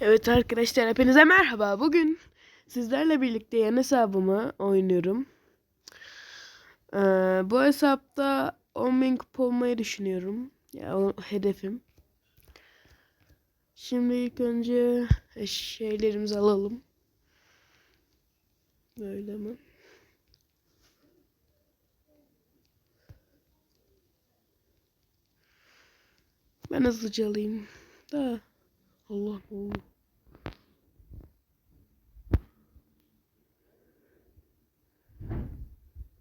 Evet arkadaşlar hepinize merhaba. Bugün sizlerle birlikte yan hesabımı oynuyorum. Ee, bu hesapta 10.000 kupa olmayı düşünüyorum. Ya o hedefim. Şimdi ilk önce şeylerimizi alalım. Böyle mi? Ben hızlıca alayım. Da Allah Allah.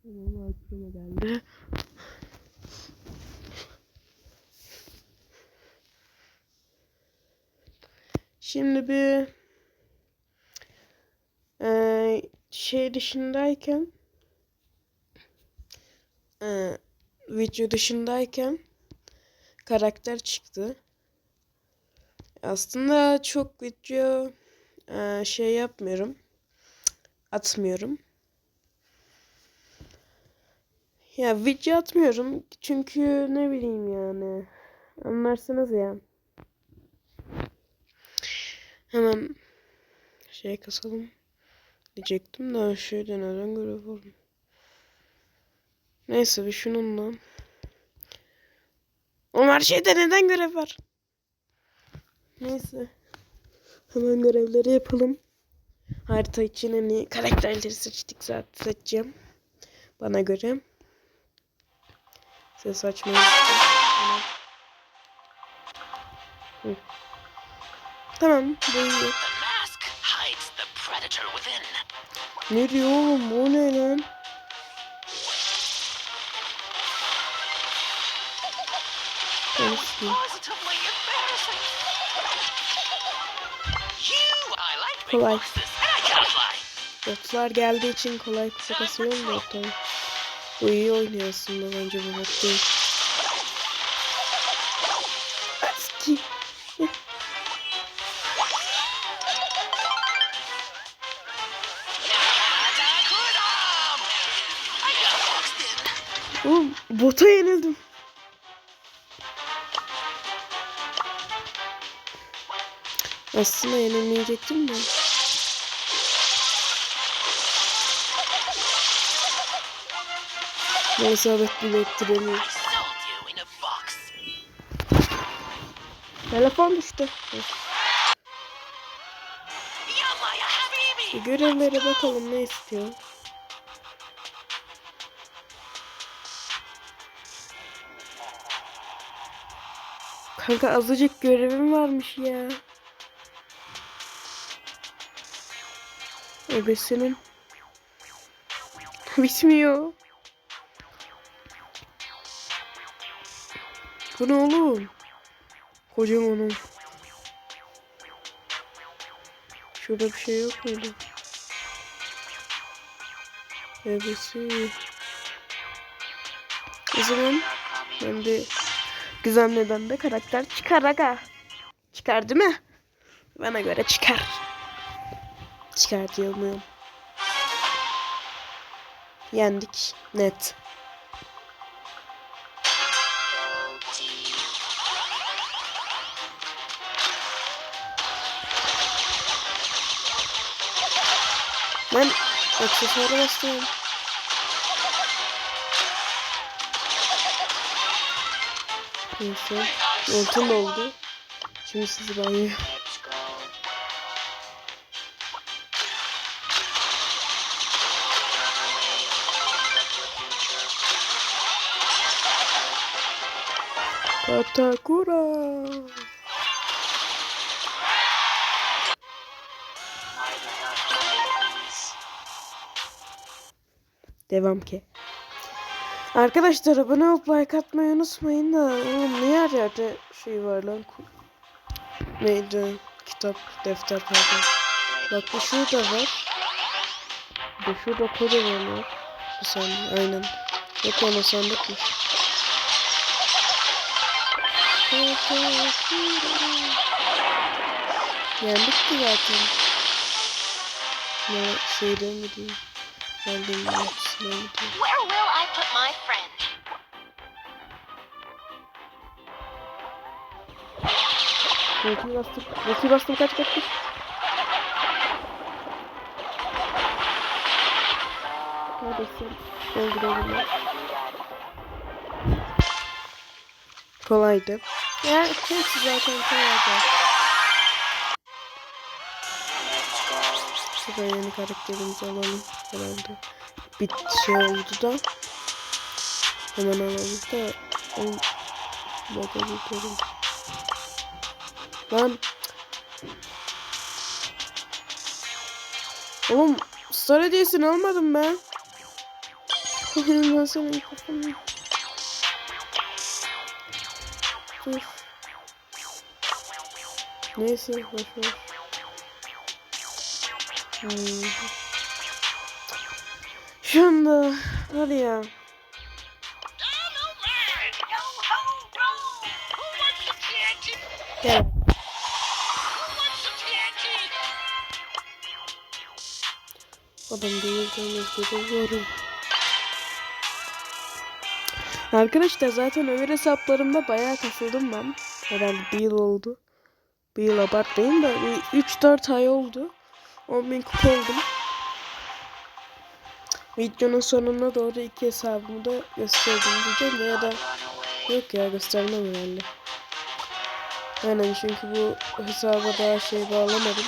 Tamam aklıma geldi. Şimdi bir eee, şey dışındayken eee, video dışındayken karakter çıktı. Aslında çok video eee, şey yapmıyorum. Atmıyorum. Ya video atmıyorum çünkü ne bileyim yani. Anlarsınız ya. Hemen şey kasalım diyecektim de şöyle neden var? Neyse bir şununla. Oğlum her şeyde neden görev var? Neyse. Hemen görevleri yapalım. Harita için iyi karakterleri seçtik zaten seçeceğim. Bana göre. Ses açmayı. Tamam. Tamam bu iyi. Ne diyor oğlum bu ne lan? Kolay. Botlar geldiği için kolay kısa kasıyor mu botlar? Bu iyi oynuyor aslında bence bu bot. Eski. Bota yenildim. Aslında yenilmeyecektim de. Neyse bile ettiremiyor. I sold you in a box. Telefon düştü. Bir görevlere bakalım ne istiyor. Kanka azıcık görevim varmış ya. Ebesinin. Bitmiyor. Bu ne oğlum? Kocamanım. Şurada bir şey yok muydu? Ebesi. O zaman ben de Gizemli'den de karakter çıkar aga. Çıkar değil mi? Bana göre çıkar. Çıkar diyor muyum? Yendik. Net. Ben aksesuara bastım. Neyse. Ultim oldu. Şimdi sizi banyo. Katakura. Devam ki. Arkadaşlar abone olup like atmayı unutmayın da oğlum niye her yerde şey var lan? Neydi? Kitap defter pardon. Bak bu şurada var. Bu şurada kocaman var. Saniye aynen. Yok o sandıkmış yendik ki zaten ne şeyden mi diyeyim Geldim ben gidiyorum. Where will I put my friend? Ultiyi bastım. Ultiyi bastım kaç kaç kaç. Neredesin? Öldürelim ben. Kolaydı. Ya hepsi zaten kolaydı. Şuraya yeni karakterimizi alalım herhalde. Bir şey oldu da. Hemen alalım da. Bakabilirim. Lan. Oğlum Star hediyesini almadım ben. Benim ben Neyse boş ver. Hmm. Şu anda hadi ya. Gel. Adam gelirken görüyorum. Arkadaşlar zaten öbür hesaplarımda bayağı kasıldım ben. Herhalde bir yıl oldu. Bir yıl abartmayın da 3-4 ay oldu. 10.000 kupa oldum. Videonun sonuna doğru iki hesabımı da gösterdim diyeceğim ya da yok ya göstermem herhalde. Aynen çünkü bu hesaba daha şey bağlamadım.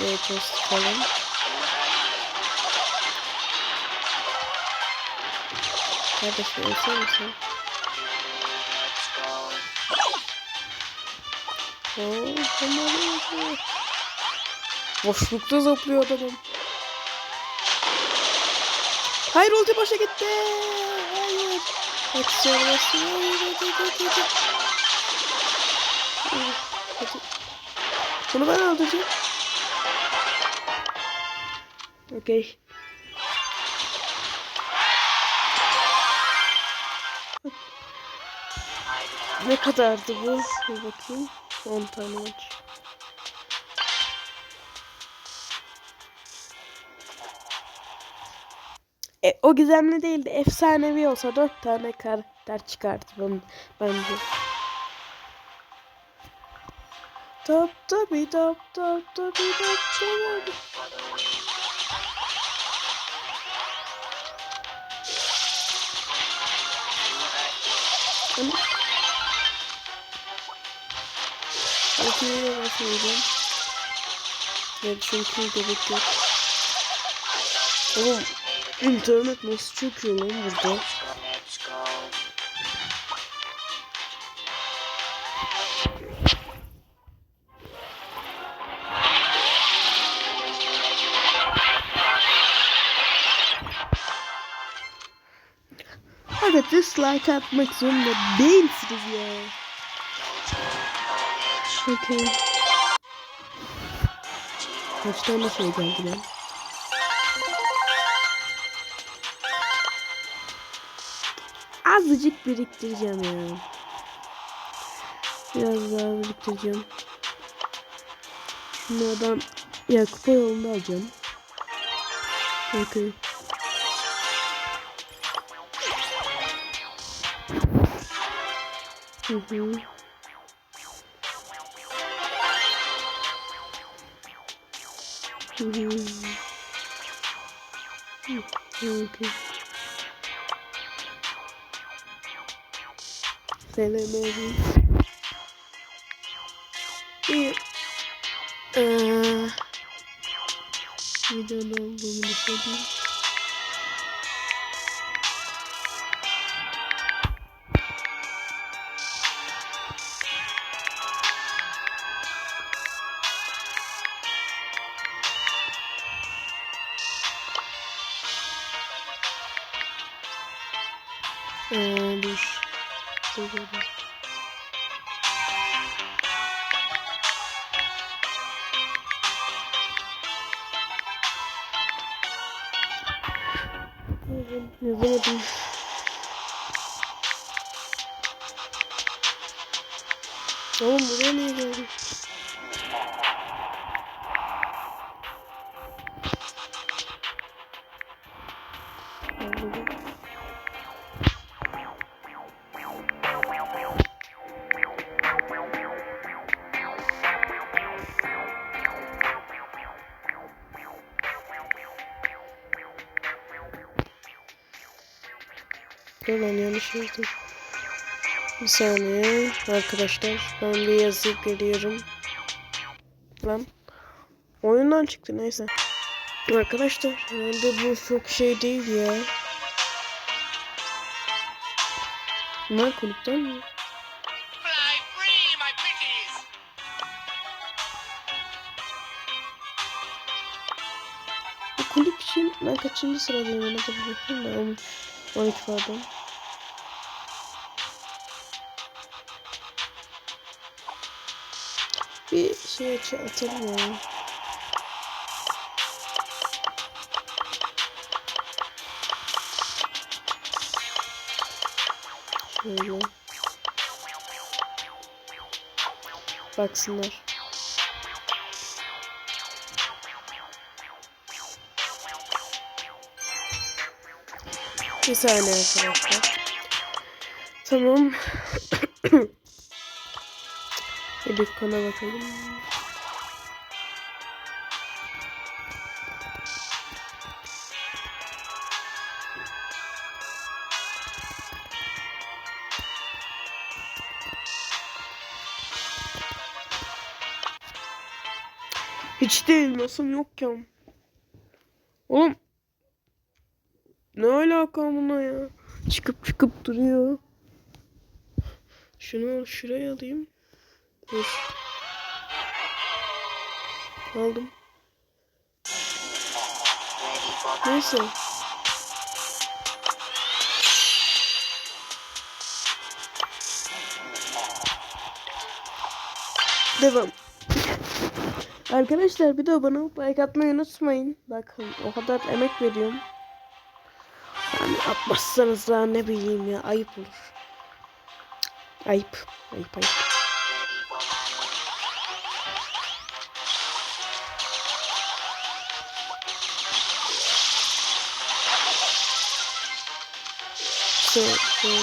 Böyle post falan. Kardeşim ölsene misin? Boşlukta zıplıyor adamım. Hayır ulti başa gitti. Hayır. Hadi söylemesin. Hayır hadi hadi. Hadi. hadi. Bunu ben öldüreceğim. Okey. Ne kadardı bu? Bir bakayım. 10 tane maç. E, o gizemli değildi. Efsanevi olsa 4 tane karakter çıkardı ben, bence. Top topi top top topi top topi. Hani? Ultiye basmayacağım. Evet çünkü gerek yok. Oğlum internet nasıl çöküyor lan burada? Hadi dislike atmak zorunda değilsiniz ya. Okey. Kaç tane şey geldi lan? Azıcık biriktireceğim ya. Biraz daha biriktireceğim. Şunlardan ya kupa yolunda alacağım. Okey. Hı hı. Selamünaleyküm. İyi. Eee. Videoda olduğumu da Oğlum buraya niye geldim? Dur lan yanlış yazdım. Şey. Bir saniye arkadaşlar ben bir yazıp geliyorum. Lan oyundan çıktı neyse. Arkadaşlar herhalde bu çok şey değil ya. Bunlar kulüpten mi? Bu kulüp için ben kaçıncı sıradayım ona da bakayım da 13, 12 pardon. Bir şey atalım ya. Şöyle. Baksınlar. Bir saniye arkadaşlar. Tamam. Elif kana bakalım. Hiç değil nasıl yokken. Oğlum ne alaka buna ya? Çıkıp çıkıp duruyor. Şunu şuraya alayım. Dur. Aldım. Neyse. Devam. Arkadaşlar bir de abone olup like atmayı unutmayın. Bakın o kadar emek veriyorum. Yani atmazsanız daha ne bileyim ya ayıp olur. Ayıp. Ayıp ayıp. Şöyle. Şöyle.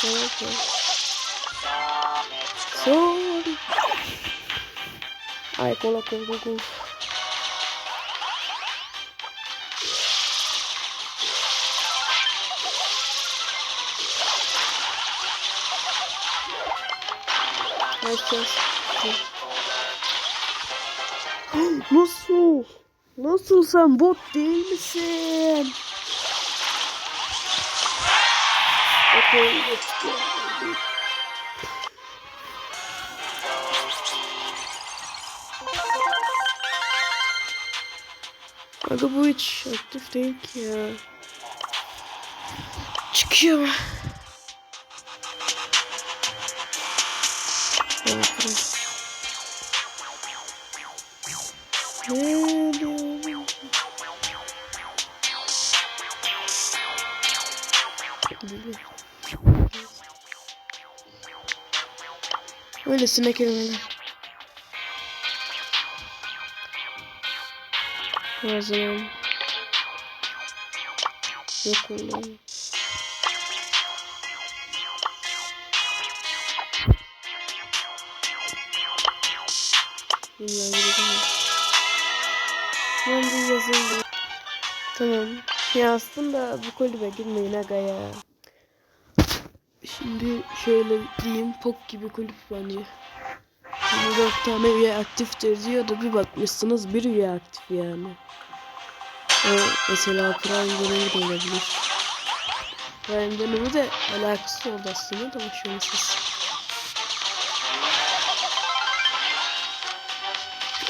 Şöyle. Sorry. Ay kola kola. Herkes. Nasıl? Nasıl sen bot değil misin? Hiç aktif değil ki ya. Çıkıyor. Bakalım. Ne Öylesine kelimeler. O zaman yok bilmiyorum. Ben bir yazayım. Tamam. Yazdım da bu kulübe girmeyin aga ya. Şimdi şöyle diyeyim pok gibi kulüp bence. 24 tane üye aktiftir diyor da bir bakmışsınız bir üye aktif yani. O mesela Prime dönemi de olabilir. Prime dönemi de alakası oldu aslında da siz.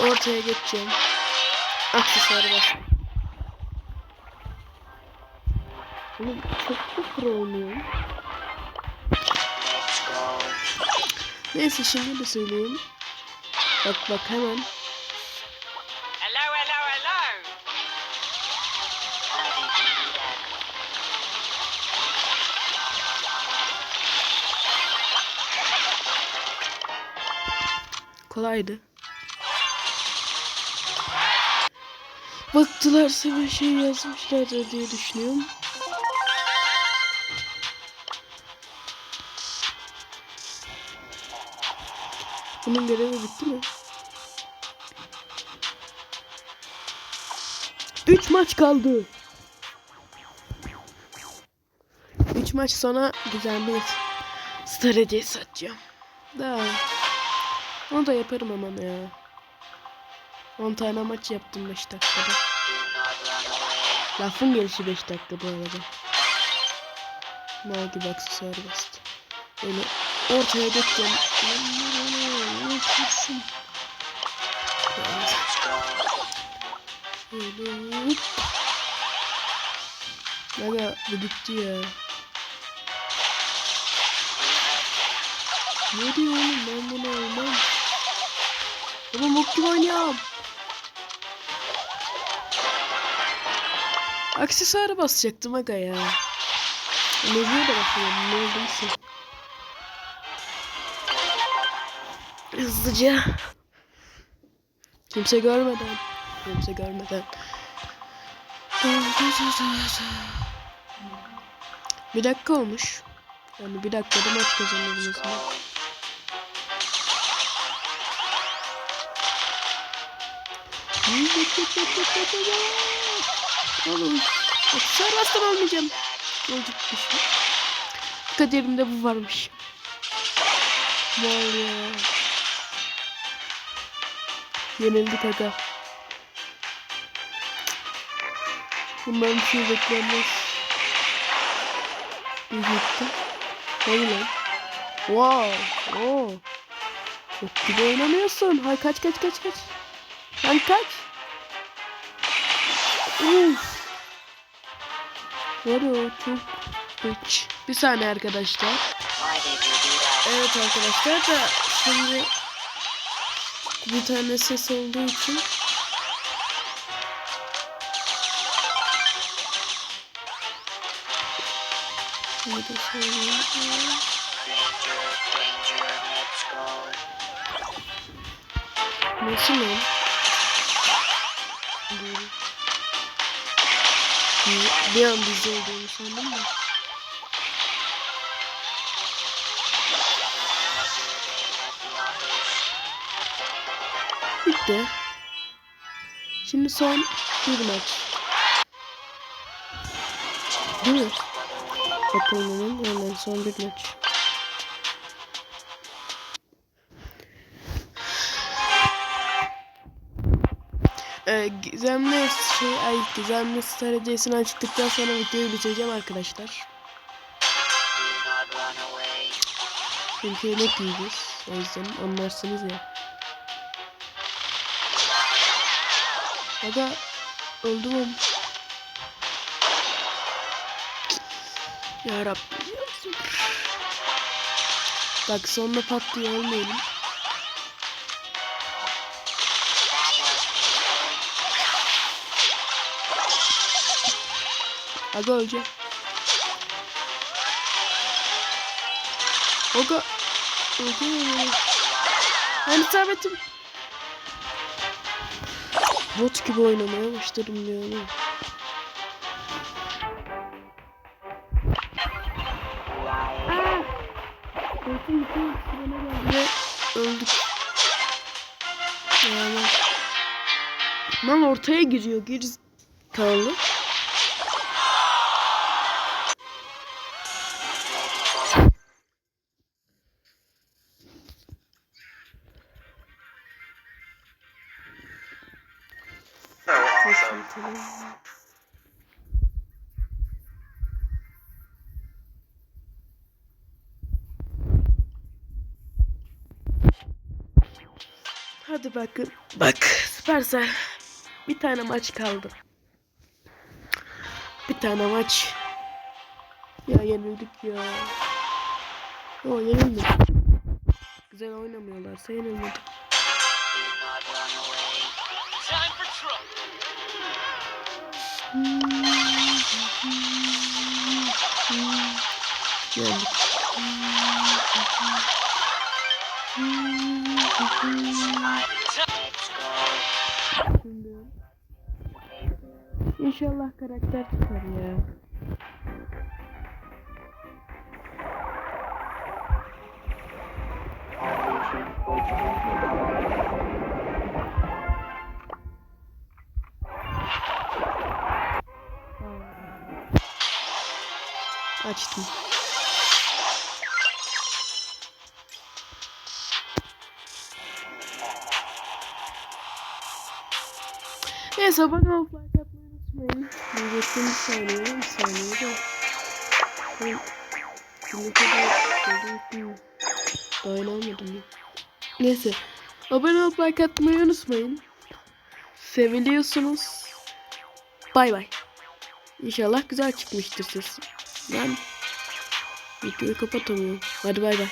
Ortaya geçeceğim. Aksesuarı bas. Oğlum çok da pro oynuyorum. Neyse şimdi de söyleyeyim. Bak bak hemen. Hello, hello, hello. Kolaydı. Baktılarsa bir şey yazmışlardır diye düşünüyorum. Bunun görevi bitti mi? 3 maç kaldı. maç sonra güzel bir strateji atacağım. Da onu da yaparım aman ya. 10 tane maç yaptım 5 dakikada. Lafın gelişi 5 dakika bu arada. Mal gibi aksesuar bastı. Böyle ortaya hop. Aga bu gitti ya. Ne diyor oğlum ben bunu almam. Oğlum ok gibi oynuyorum. Aksesuara basacaktım aga ya. Enerjiye de bakıyorum ne olduysa. Hızlıca. Kimse görmeden. Kimse görmeden. Bir dakika olmuş. Yani bir dakikada maç kazanırız mesela. Oğlum. Aksesuar bastım almayacağım. Olacak bir şey. Kaderimde bu varmış. Mal ya. Yenildik aga. Bundan bir şey beklenmez. Bir gitti. Hadi lan. Wow. Oo. Çok gibi oynamıyorsun. Hay kaç kaç kaç kaç. Lan kaç. Uf. Var o çok güç. Bir saniye arkadaşlar. Evet arkadaşlar da şimdi bir tane ses olduğu için. Nasıl lan? Bir an bizde olduğunu sandım da. Bitti. Şimdi son bir maç. Değil? Bakalım hemen son bir maç. Ee, gizemli şey ay gizemli stratejisini açtıktan sonra videoyu bitireceğim arkadaşlar. Çünkü yemek yiyeceğiz. O yüzden anlarsınız ya. Aga öldüm oğlum. Ya Rabbim ya. Bak sonunda pat diye ölmeyelim. Aga öleceğim. Aga öleceğim. Ben isabetim. Bot gibi oynamaya başladım diyorum. Ve öldük. Yani. Lan ortaya giriyor. Geri kaldı. Hadi bakın. Bak Süpersel. Bir tane maç kaldı. Bir tane maç. Ya yenildik ya. O yenildik. Güzel oynamıyorlarsa yenilmedik. Yendik. Şimdi. İnşallah karakter çıkar ya. Açtım. Neyse abone olup like atmayı unutmayın. Diyecektim bir saniye, bir saniye de. Ben şimdi kadar dayanamadım ya. Neyse. Abone olup like atmayı unutmayın. Seviliyorsunuz. Bay bay. İnşallah güzel çıkmıştır ses. Ben videoyu kapatamıyorum. Hadi bay bay.